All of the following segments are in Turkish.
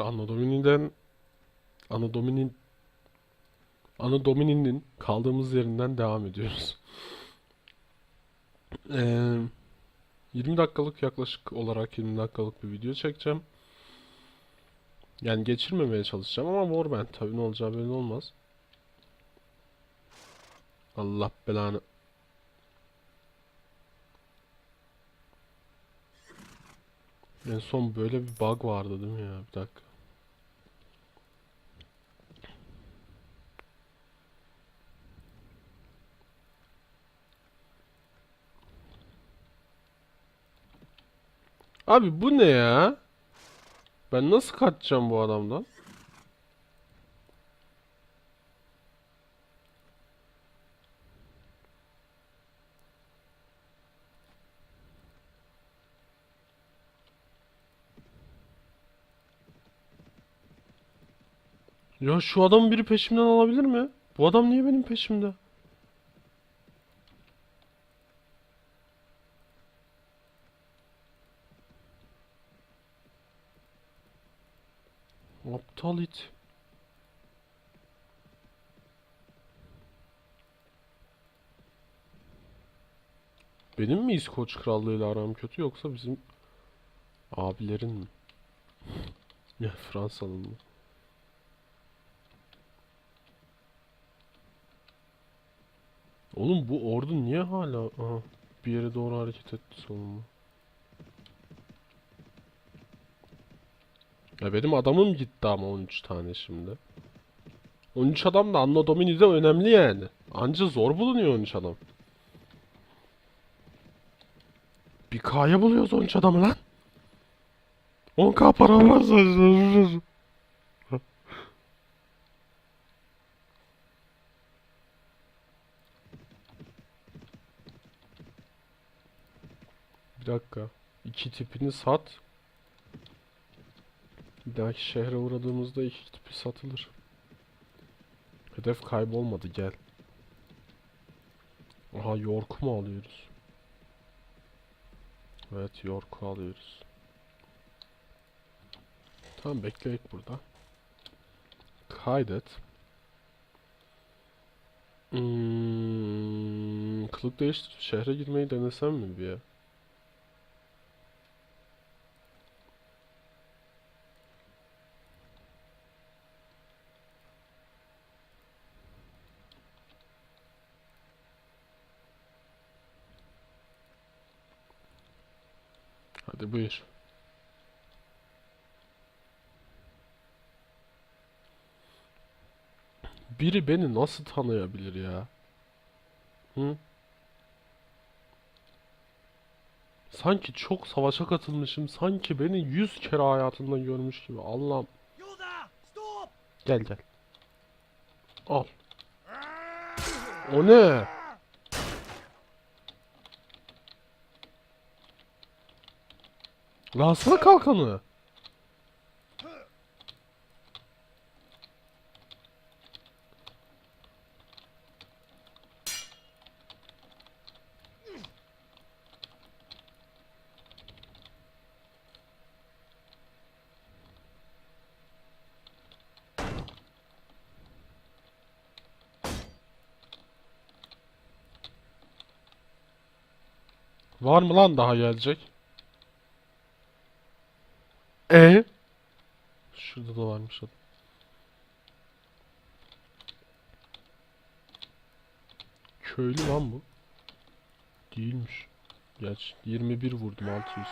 arkadaşlar Anno Domini'den Anno Domini'nin Anno Domini'nin kaldığımız yerinden devam ediyoruz. Ee, 20 dakikalık yaklaşık olarak 20 dakikalık bir video çekeceğim. Yani geçirmemeye çalışacağım ama Warband tabii ne olacağı belli olmaz. Allah belanı. En son böyle bir bug vardı değil mi ya? Bir dakika. Abi bu ne ya? Ben nasıl kaçacağım bu adamdan? Ya şu adamı biri peşimden alabilir mi? Bu adam niye benim peşimde? Aptal it. Benim mi İskoç Krallığı'yla aram kötü yoksa bizim abilerin mi? Ya Fransalı mı? Oğlum bu ordu niye hala Aha, bir yere doğru hareket etti sonunda? Ya benim adamım gitti ama 13 tane şimdi. 13 adam da Anno Domini'de önemli yani. Anca zor bulunuyor 13 adam. Bir K'ya buluyoruz 13 adamı lan. 10k para varsa Bir dakika. İki tipini sat. Bir dahaki şehre uğradığımızda iki tipi satılır. Hedef kaybolmadı gel. Aha York'u mu alıyoruz? Evet York'u alıyoruz. Tamam bekleyek burada. Kaydet. Hmm, kılık değiştirip şehre girmeyi denesem mi bir ya? Hadi buyur. Biri beni nasıl tanıyabilir ya? Hı? Sanki çok savaşa katılmışım. Sanki beni yüz kere hayatında görmüş gibi. Allah'ım. Gel gel. Al. O ne? Lansana kalkanı. Var mı lan daha gelecek? E? Şurada da varmış adam. Köylü lan bu. Değilmiş. Geç 21 vurdum 600.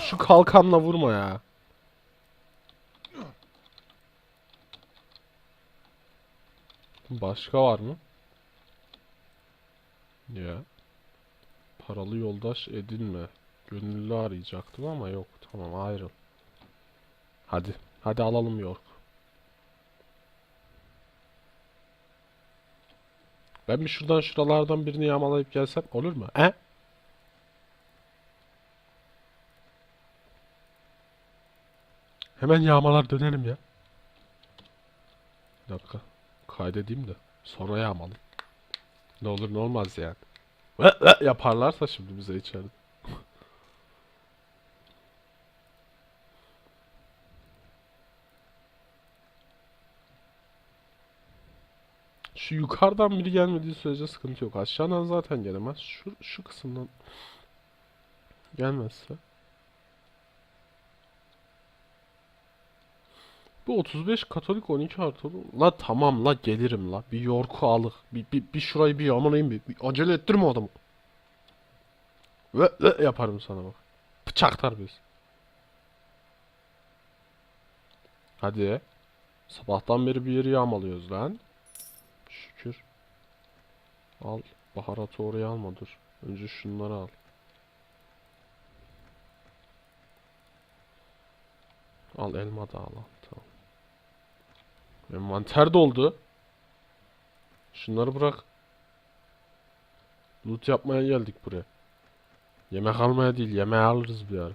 Şu kalkanla vurma ya. Başka var mı? Ya. Paralı yoldaş edinme. Gönüllü arayacaktım ama yok. Tamam ayrıl. Hadi. Hadi alalım York. Ben bir şuradan şuralardan birini yağmalayıp gelsem olur mu? He? Hemen yağmalar dönelim ya. Bir dakika. Kaydedeyim de. Sonra yağmalayayım. Ne olur ne olmaz yani yaparlarsa şimdi bize içeride. Şu yukarıdan biri gelmediği sürece sıkıntı yok. Aşağıdan zaten gelemez. Şu, şu kısımdan gelmezse. Bu 35 Katolik 12 artı La tamam la gelirim la. Bir York'u alık. Bir, bir, bir şurayı bir yamanayım bir, bir acele ettirme adamı. Ve, ve yaparım sana bak. Bıçaklar biz. Hadi. Sabahtan beri bir yeri yağmalıyoruz lan. Şükür. Al. Baharatı oraya alma dur. Önce şunları al. Al elma da al, Tamam. Envanter doldu. Şunları bırak. Loot yapmaya geldik buraya. Yemek almaya değil, yemeği alırız bir ara.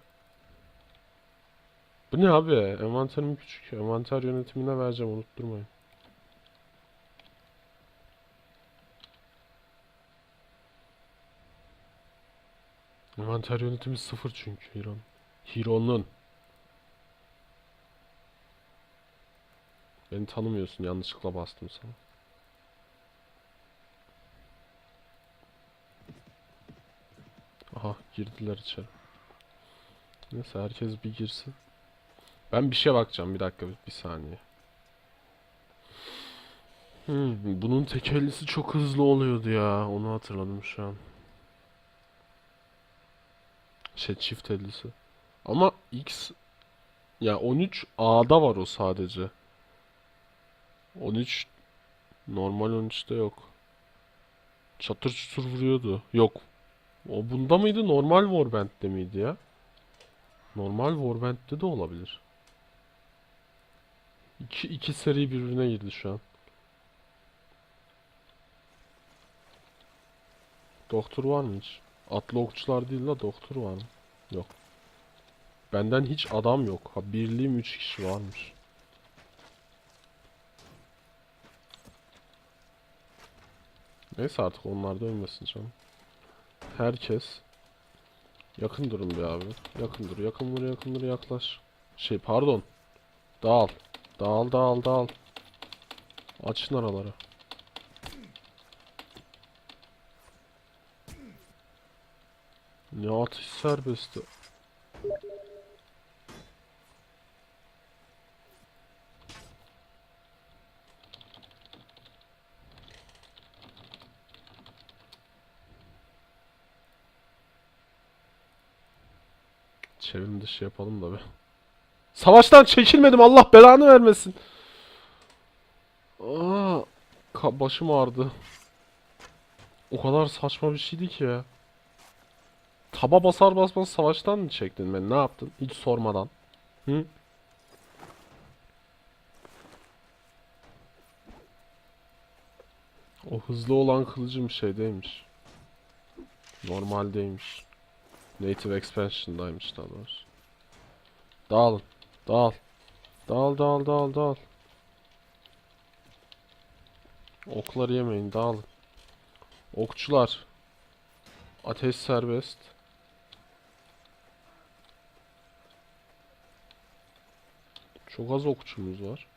Bu ne abi? Envanterim küçük. Envanter yönetimine vereceğim, unutturmayın. Envanter yönetimi sıfır çünkü Hero'nun. Hero'nun. Beni tanımıyorsun, yanlışlıkla bastım sana. Aha, girdiler içeri. Neyse herkes bir girsin. Ben bir şeye bakacağım bir dakika bir, saniye. Hmm, bunun tekellisi çok hızlı oluyordu ya. Onu hatırladım şu an. Şey çift ellisi. Ama X ya 13 A'da var o sadece. 13 normal 13'te yok. Çatır çutur vuruyordu. Yok. O bunda mıydı? Normal Warband'de miydi ya? Normal Warband'de de olabilir. İki, iki seri birbirine girdi şu an. Doktor var mı hiç? Atlı okçular değil la doktor var mı? Yok. Benden hiç adam yok. Ha birliğim 3 kişi varmış. Neyse artık onlar da ölmesin canım. Herkes yakın durun bir abi. Yakın dur, yakın dur, yakın dur, yaklaş. Şey pardon. Dağıl. Dağıl, dağıl, dağıl. Açın araları. Ne atış serbesti. Çevrim dışı yapalım da be. Savaştan çekilmedim Allah belanı vermesin. Aa, başım ağrıdı. O kadar saçma bir şeydi ki ya. Taba basar basmaz savaştan mı çektin beni? Ne yaptın? Hiç sormadan. Hı? O hızlı olan kılıcım şeydeymiş. Normaldeymiş. Native Expansion'daymış daha doğrusu. Dağılın. Dağıl. Dağıl dağıl dağıl dağıl. Okları yemeyin dağılın. Okçular. Ateş serbest. Çok az okçumuz var.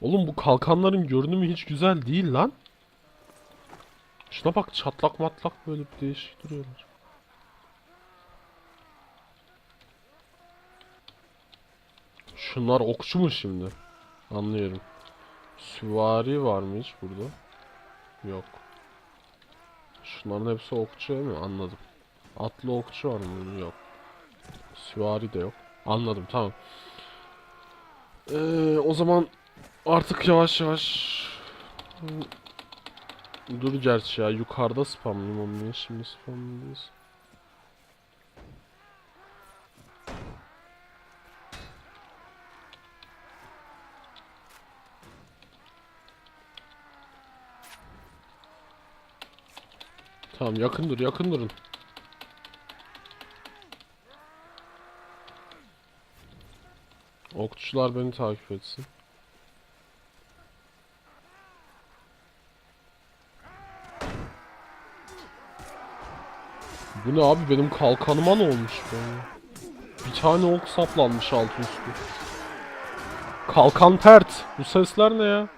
Oğlum bu kalkanların görünümü hiç güzel değil lan. Şuna bak çatlak matlak böyle bir değişik duruyorlar. Şunlar okçu mu şimdi? Anlıyorum. Süvari var mı hiç burada? Yok. Şunların hepsi okçu değil mi? Anladım. Atlı okçu var mı? Yok. Süvari de yok. Anladım tamam. Ee, o zaman artık yavaş yavaş Dur gerçi ya yukarıda spamlayayım onu niye şimdi spamlıyoruz? Tamam yakın dur yakın durun. Okçular beni takip etsin. Bu ne abi benim kalkanıma ne olmuş be? Bir tane ok saplanmış altı üstü. Kalkan pert. Bu sesler ne ya?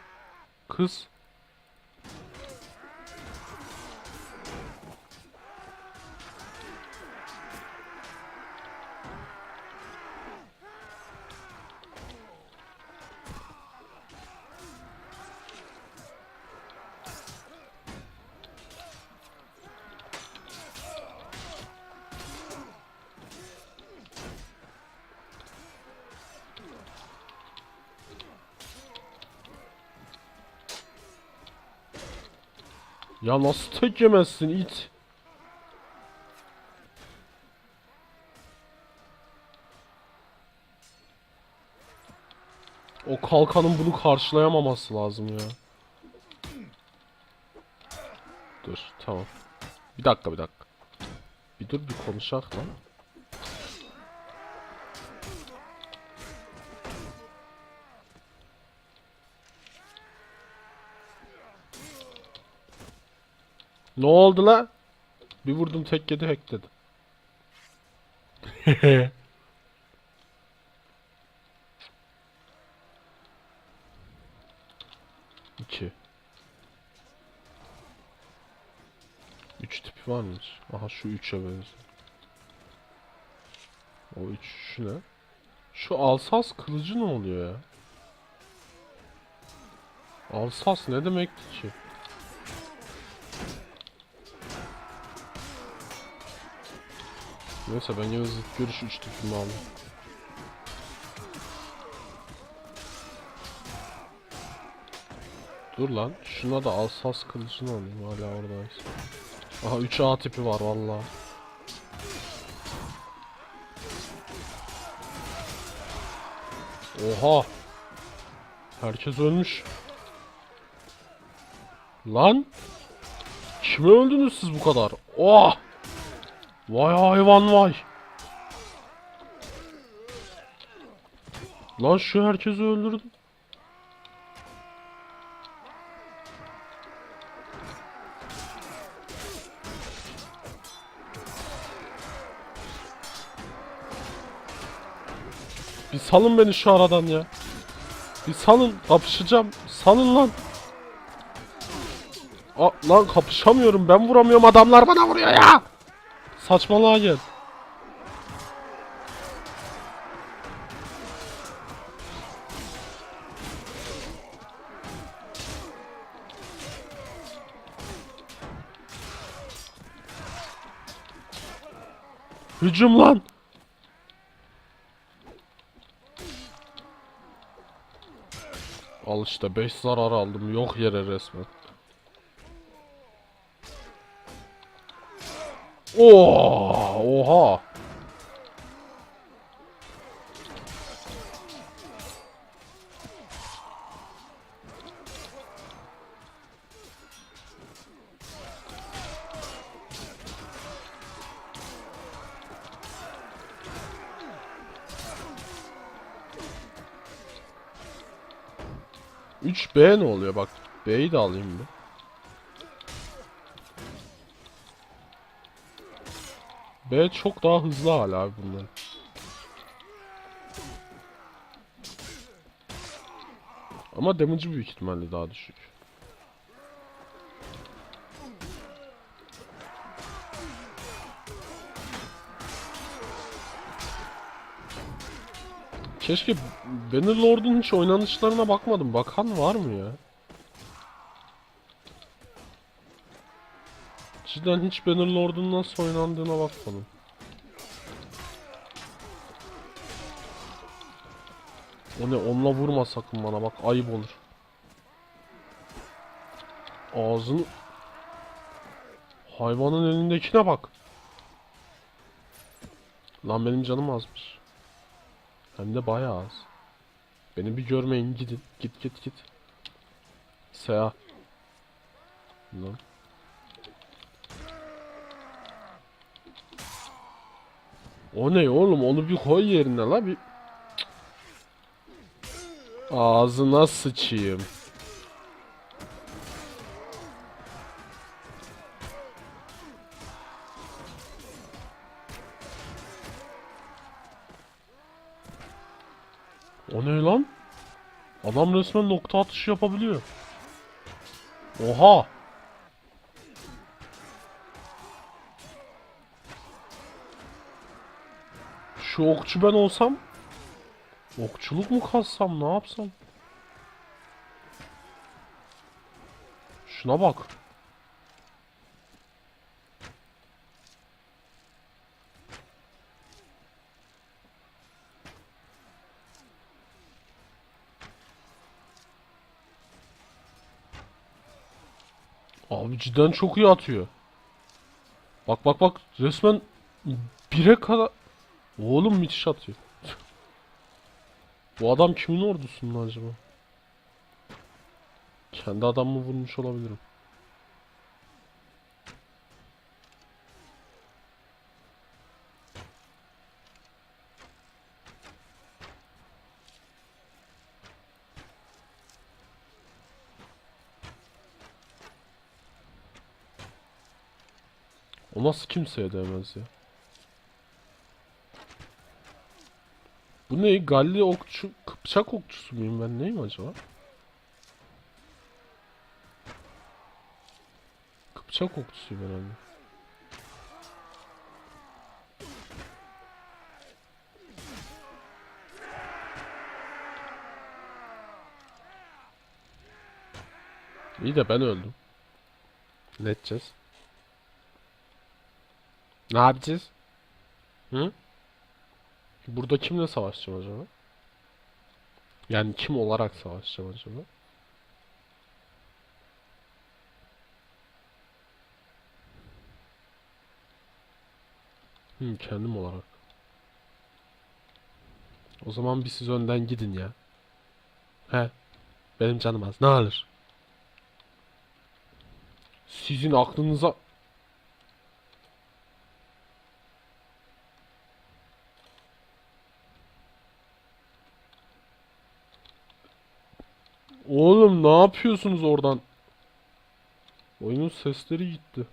Kız. Ya nasıl tek yemezsin it? O kalkanın bunu karşılayamaması lazım ya. Dur tamam. Bir dakika bir dakika. Bir dur bir konuşak lan. Ne oldu la? Bir vurdum tek yedi hack. İki. Üç tipi varmış. Aha şu üçe benziyor. O üç şu ne? Şu alsas kılıcı ne oluyor ya? Alsas ne demekti ki? Neyse ben yine zıt görüş 3 tipimi aldım. Dur lan şuna da alsas kılıcını alayım hala oradayız. Aha 3 A tipi var valla. Oha. Herkes ölmüş. Lan. Kime öldünüz siz bu kadar? Oh. Vay hayvan vay. Lan şu herkesi öldürdü. Bir salın beni şu aradan ya. Bir salın kapışacağım. Salın lan. Aa, lan kapışamıyorum ben vuramıyorum adamlar bana vuruyor ya. Saçmalığa gel. Hücum lan. Al işte 5 zarar aldım yok yere resmen. Oo, oha. Üç B ne oluyor bak. B'yi de alayım bir. B çok daha hızlı hala bundan. Ama damage'ı büyük ihtimalle daha düşük. Keşke Bannerlord'un hiç oynanışlarına bakmadım. Bakan var mı ya? Cidden hiç Bannerlord'un nasıl oynandığına bakmadım. O ne onunla vurma sakın bana bak ayıp olur. Ağzını Hayvanın elindekine bak. Lan benim canım azmış. Hem de bayağı az. Beni bir görmeyin gidin. Git git git. Seha. Lan. O ne oğlum onu bir koy yerine la bir. Ağzına sıçayım. O ne lan? Adam resmen nokta atışı yapabiliyor. Oha! Şu okçu ben olsam okçuluk mu kassam ne yapsam? Şuna bak. Abi cidden çok iyi atıyor. Bak bak bak resmen bire kadar Oğlum müthiş atıyor. Bu adam kimin ordusunda acaba? Kendi adamımı vurmuş olabilirim. O nasıl kimseye değmez ya? Ne? Galli okçu, Kıpçak okçusu muyum ben? Neyim acaba? Kıpçak okçusuyum herhalde. İyi de ben öldüm. Ne edeceğiz? Ne yapacağız? Hı? Burada kimle savaşacağım acaba? Yani kim olarak savaşacağım acaba? Hı, kendim olarak. O zaman bir siz önden gidin ya. He. Benim canım az. Ne alır? Sizin aklınıza... Oğlum ne yapıyorsunuz oradan? Oyunun sesleri gitti.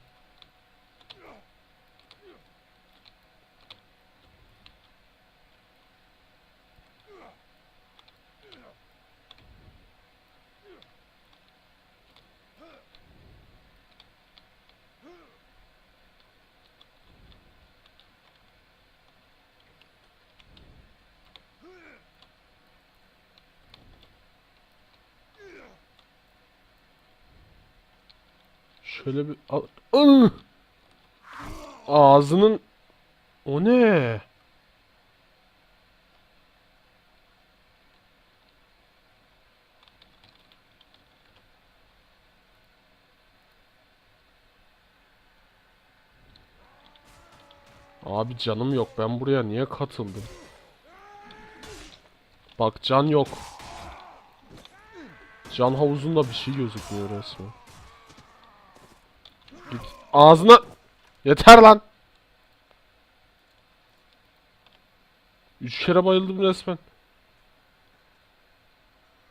Şöyle bir ağzının o ne? Abi canım yok. Ben buraya niye katıldım? Bak can yok. Can havuzunda bir şey gözükmüyor resmen. Ağzına. Yeter lan. Üç kere bayıldım resmen.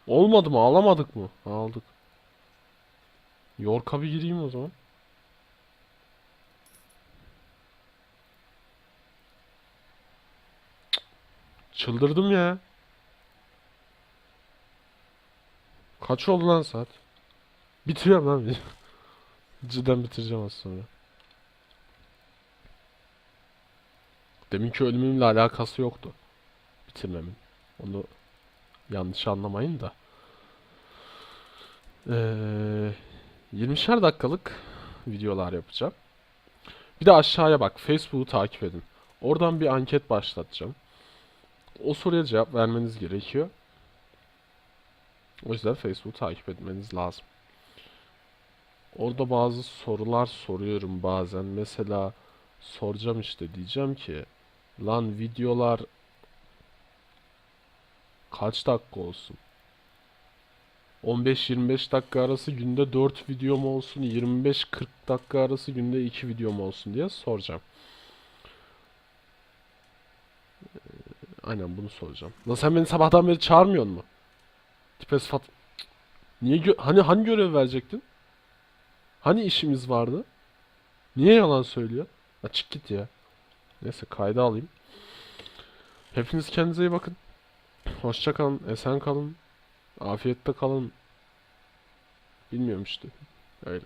Olmadı mı? Alamadık mı? Aldık. York'a bir gireyim o zaman. Çıldırdım ya. Kaç oldu lan saat? Bitiriyorum lan. Cidden bitireceğim az sonra. Deminki ölümümle alakası yoktu. Bitirmemin. Onu yanlış anlamayın da. Ee, 20'şer dakikalık videolar yapacağım. Bir de aşağıya bak. Facebook'u takip edin. Oradan bir anket başlatacağım. O soruya cevap vermeniz gerekiyor. O yüzden Facebook'u takip etmeniz lazım. Orada bazı sorular soruyorum bazen. Mesela soracağım işte diyeceğim ki lan videolar kaç dakika olsun? 15-25 dakika arası günde 4 video mu olsun? 25-40 dakika arası günde 2 video mu olsun diye soracağım. Ee, Aynen bunu soracağım. Lan sen beni sabahtan beri çağırmıyorsun mu? Tipe sıfat. Niye gö- hani hani görev verecektin? Hani işimiz vardı? Niye yalan söylüyor? Açık git ya. Neyse kayda alayım. Hepiniz kendinize iyi bakın. hoşça kalın, esen kalın, afiyette kalın. Bilmiyorum işte. Öyle.